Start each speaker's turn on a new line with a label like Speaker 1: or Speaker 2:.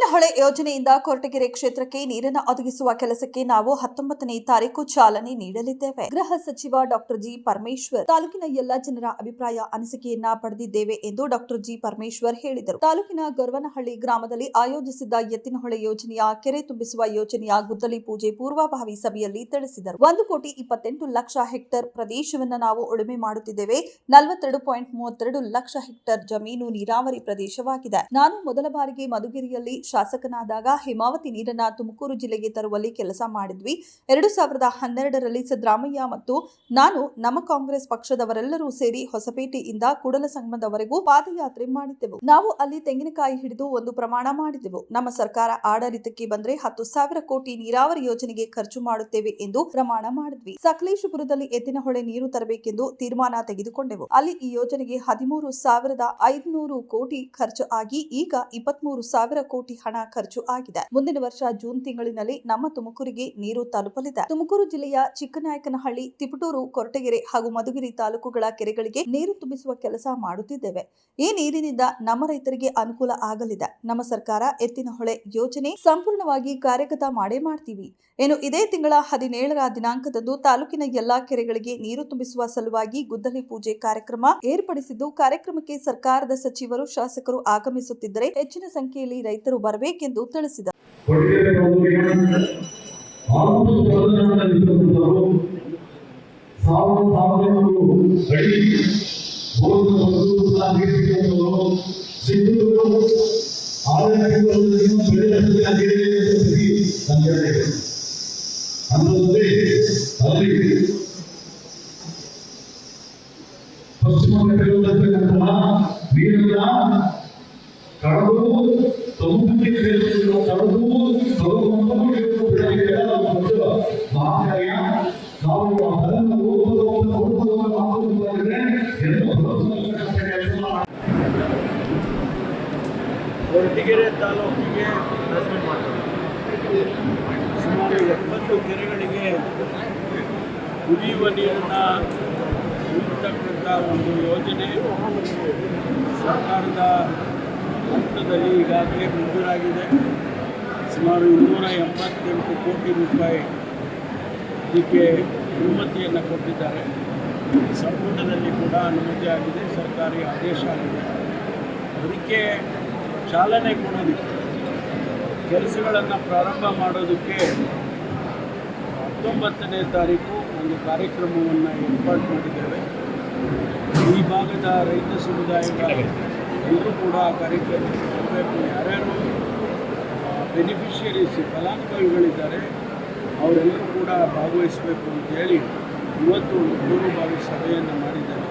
Speaker 1: ಎತ್ತಿನಹೊಳೆ ಯೋಜನೆಯಿಂದ ಕೊರಟಗೆರೆ ಕ್ಷೇತ್ರಕ್ಕೆ ನೀರನ್ನು ಒದಗಿಸುವ ಕೆಲಸಕ್ಕೆ ನಾವು ಹತ್ತೊಂಬತ್ತನೇ ತಾರೀಕು ಚಾಲನೆ ನೀಡಲಿದ್ದೇವೆ. ಗೃಹ ಸಚಿವ ಡಾಕ್ಟರ್ ಜಿ. ಪರಮೇಶ್ವರ್, ತಾಲೂಕಿನ ಎಲ್ಲ ಜನರ ಅಭಿಪ್ರಾಯ ಅನಿಸಿಕೆಯನ್ನ ಪಡೆದಿದ್ದೇವೆ ಎಂದು ಡಾಕ್ಟರ್ ಜಿ. ಪರಮೇಶ್ವರ್ ಹೇಳಿದರು. ತಾಲೂಕಿನ ಗೊರವನಹಳ್ಳಿ ಗ್ರಾಮದಲ್ಲಿ ಆಯೋಜಿಸಿದ್ದ ಎತ್ತಿನಹೊಳೆ ಯೋಜನೆಯ ಕೆರೆ ತುಂಬಿಸುವ ಯೋಜನೆಯ ಗುದ್ದಲಿ ಪೂಜೆ ಪೂರ್ವಭಾವಿ ಸಭೆಯಲ್ಲಿ ತಿಳಿಸಿದರು. ಒಂದು ಕೋಟಿ ಇಪ್ಪತ್ತೆಂಟು ಲಕ್ಷ ಹೆಕ್ಟೇರ್ ಪ್ರದೇಶವನ್ನು ನಾವು ಉಳುಮೆ ಮಾಡುತ್ತಿದ್ದೇವೆ. ನಲವತ್ತೆರಡು ಪಾಯಿಂಟ್ ಮೂವತ್ತೆರಡು ಲಕ್ಷ ಹೆಕ್ಟೇರ್ ಜಮೀನು ನೀರಾವರಿ ಪ್ರದೇಶವಾಗಿದೆ. ನಾನು ಮೊದಲ ಬಾರಿಗೆ ಮಧುಗಿರಿಯಲ್ಲಿ ಶಾಸಕನಾದಾಗ ಹಿಮಾವತಿ ನೀರನ್ನ ತುಮಕೂರು ಜಿಲ್ಲೆಗೆ ತರುವಲ್ಲಿ ಕೆಲಸ ಮಾಡಿದ್ವಿ. ಎರಡು ಸಾವಿರದ ಹನ್ನೆರಡರಲ್ಲಿ ಸಿದ್ದರಾಮಯ್ಯ ಮತ್ತು ನಾನು ನಮ್ಮ ಕಾಂಗ್ರೆಸ್ ಪಕ್ಷದವರೆಲ್ಲರೂ ಸೇರಿ ಹೊಸಪೇಟೆಯಿಂದ ಕೂಡಲ ಸಂಗಮದವರೆಗೂ ಪಾದಯಾತ್ರೆ ಮಾಡಿದ್ದೆವು. ನಾವು ಅಲ್ಲಿ ತೆಂಗಿನಕಾಯಿ ಹಿಡಿದು ಒಂದು ಪ್ರಮಾಣ ಮಾಡಿದೆವು ನಮ್ಮ ಸರ್ಕಾರ ಆಡಳಿತಕ್ಕೆ ಬಂದ್ರೆ ಹತ್ತು ಸಾವಿರ ಕೋಟಿ ನೀರಾವರಿ ಯೋಜನೆಗೆ ಖರ್ಚು ಮಾಡುತ್ತೇವೆ ಎಂದು ಪ್ರಮಾಣ ಮಾಡಿದ್ವಿ. ಸಕಲೇಶಪುರದಲ್ಲಿ ಎತ್ತಿನಹೊಳೆ ನೀರು ತರಬೇಕೆಂದು ತೀರ್ಮಾನ ತೆಗೆದುಕೊಂಡೆವು. ಅಲ್ಲಿ ಈ ಯೋಜನೆಗೆ ಹದಿಮೂರು ಸಾವಿರದ ಐದುನೂರು ಕೋಟಿ ಖರ್ಚು ಆಗಿ ಈಗ ಇಪ್ಪತ್ಮೂರು ಸಾವಿರ ಕೋಟಿ ಹಣ ಖರ್ಚು ಆಗಿದೆ. ಮುಂದಿನ ವರ್ಷ ಜೂನ್ ತಿಂಗಳಿನಲ್ಲಿ ನಮ್ಮ ತುಮಕೂರಿಗೆ ನೀರು ತಲುಪಲಿದೆ. ತುಮಕೂರು ಜಿಲ್ಲೆಯ ಚಿಕ್ಕನಾಯಕನಹಳ್ಳಿ, ತಿಪಟೂರು, ಕೊರಟಗೆರೆ ಹಾಗೂ ಮಧುಗಿರಿ ತಾಲೂಕುಗಳ ಕೆರೆಗಳಿಗೆ ನೀರು ತುಂಬಿಸುವ ಕೆಲಸ ಮಾಡುತ್ತಿದ್ದೇವೆ. ಈ ನೀರಿನಿಂದ ನಮ್ಮ ರೈತರಿಗೆ ಅನುಕೂಲ ಆಗಲಿದೆ. ನಮ್ಮ ಸರ್ಕಾರ ಎತ್ತಿನ ಹೊಳೆ ಯೋಜನೆ ಸಂಪೂರ್ಣವಾಗಿ ಕಾರ್ಯಗತ ಮಾಡೇ ಮಾಡ್ತೀವಿ. ಏನು ಇದೇ ತಿಂಗಳ ಹದಿನೇಳರ ದಿನಾಂಕದಂದು ತಾಲೂಕಿನ ಎಲ್ಲಾ ಕೆರೆಗಳಿಗೆ ನೀರು ತುಂಬಿಸುವ ಸಲುವಾಗಿ ಗುದ್ದಲಿ ಪೂಜೆ ಕಾರ್ಯಕ್ರಮ ಏರ್ಪಡಿಸಿದ್ದು, ಕಾರ್ಯಕ್ರಮಕ್ಕೆ ಸರ್ಕಾರದ ಸಚಿವರು, ಶಾಸಕರು ಆಗಮಿಸುತ್ತಿದ್ದರೆ ಹೆಚ್ಚಿನ ಸಂಖ್ಯೆಯಲ್ಲಿ ರೈತರು ಬರಬೇಕೆಂದು ತಿಳಿಸಿದರು
Speaker 2: ಪಶ್ಚಿಮ ಘಟ್ಟದಲ್ಲಿರ್ತಕ್ಕಂತಹ ನೀರನ್ನ ಕಡದು
Speaker 3: ಕೊರಟಗೆರೆ ತಾಲೂಕಿಗೆ ಪ್ರೆಸ್ಮೆಂಟ್ ಮಾಡ್ತಾರೆ. ಸುಮಾರು ಎಪ್ಪತ್ತು ಕೆರೆಗಳಿಗೆ ಕುಡಿಯುವ ನೀರನ್ನು ನೀಡ್ತಕ್ಕಂಥ ಒಂದು ಯೋಜನೆ ಸರ್ಕಾರದ ಹಂತದಲ್ಲಿ ಈಗಾಗಲೇ ಮಂಜೂರಾಗಿದೆ. ಸುಮಾರು ಇನ್ನೂರ ಎಂಬತ್ತೆಂಟು ಕೋಟಿ ರೂಪಾಯಿ ಇದಕ್ಕೆ ಅನುಮತಿಯನ್ನು ಕೊಟ್ಟಿದ್ದಾರೆ. ಸಂಪುಟದಲ್ಲಿ ಕೂಡ ಅನುಮತಿ ಆಗಿದೆ, ಸರ್ಕಾರಿ ಆದೇಶ ಆಗಿದೆ. ಅದಕ್ಕೆ ಚಾಲನೆ ಕೊಡೋದಕ್ಕೆ, ಕೆಲಸಗಳನ್ನು ಪ್ರಾರಂಭ ಮಾಡೋದಕ್ಕೆ ಹತ್ತೊಂಬತ್ತನೇ ತಾರೀಕು ಒಂದು ಕಾರ್ಯಕ್ರಮವನ್ನು ಏರ್ಪಾಡು ಮಾಡಿದ್ದೇವೆ. ಈ ಭಾಗದ ರೈತ ಸಮುದಾಯದ ಎಲ್ಲರೂ ಕೂಡ ಆ ಕಾರ್ಯಕ್ರಮಕ್ಕೆ ಬರಬೇಕು ಯಾರ್ಯಾರು ಬೆನಿಫಿಷಿಯರೀಸ್ ಫಲಾನುಭವಿಗಳಿದ್ದಾರೆ ಅವರೆಲ್ಲರೂ ಕೂಡ ಭಾಗವಹಿಸಬೇಕು ಅಂತೇಳಿ ಇವತ್ತು ಒಂದು ಪೂರ್ವಭಾವಿ ಸಭೆಯನ್ನು ಮಾಡಿದ್ದೇವೆ